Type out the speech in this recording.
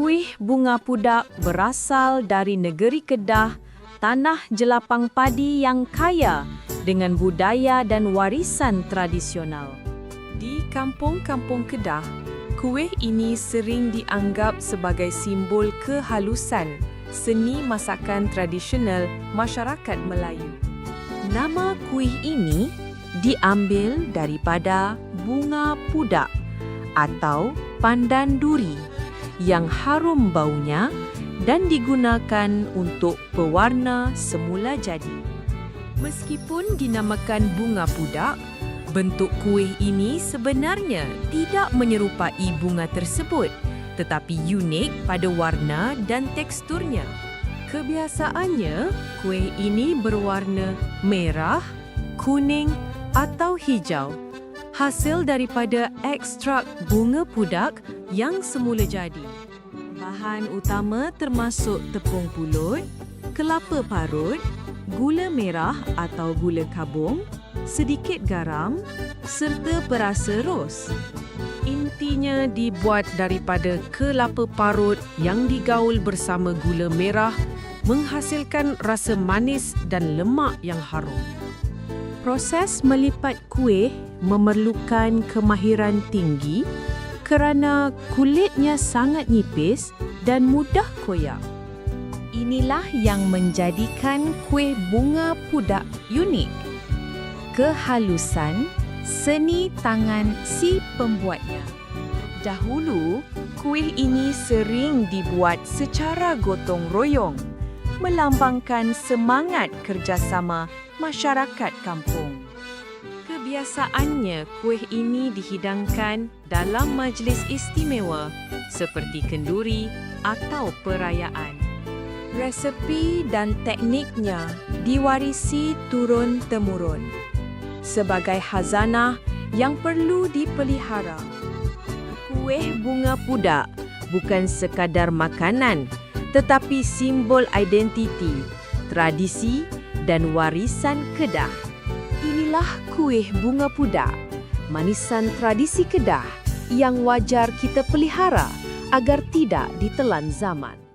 Kuih bunga pudak berasal dari negeri Kedah, tanah jelapang padi yang kaya dengan budaya dan warisan tradisional. Di kampung-kampung Kedah, kuih ini sering dianggap sebagai simbol kehalusan seni masakan tradisional masyarakat Melayu. Nama kuih ini diambil daripada bunga pudak atau pandan duri yang harum baunya dan digunakan untuk pewarna semula jadi. Meskipun dinamakan bunga pudak, bentuk kuih ini sebenarnya tidak menyerupai bunga tersebut, tetapi unik pada warna dan teksturnya. Kebiasaannya, kuih ini berwarna merah, kuning atau hijau, hasil daripada ekstrak bunga pudak yang semula jadi. Bahan utama termasuk tepung pulut, kelapa parut, gula merah atau gula kabung, sedikit garam serta perasa ros. Intinya dibuat daripada kelapa parut yang digaul bersama gula merah menghasilkan rasa manis dan lemak yang harum. Proses melipat kuih memerlukan kemahiran tinggi kerana kulitnya sangat nipis dan mudah koyak. Inilah yang menjadikan kuih bunga pudak unik. Kehalusan seni tangan si pembuatnya. Dahulu, kuih ini sering dibuat secara gotong royong, melambangkan semangat kerjasama masyarakat kampung. Kebiasaannya, kuih ini dihidangkan dalam majlis istimewa seperti kenduri atau perayaan. Resepi dan tekniknya diwarisi turun-temurun sebagai hazanah yang perlu dipelihara. Kuih bunga pudak bukan sekadar makanan tetapi simbol identiti, tradisi dan warisan Kedah. Inilah kuih bunga pudak, manisan tradisi Kedah yang wajar kita pelihara agar tidak ditelan zaman.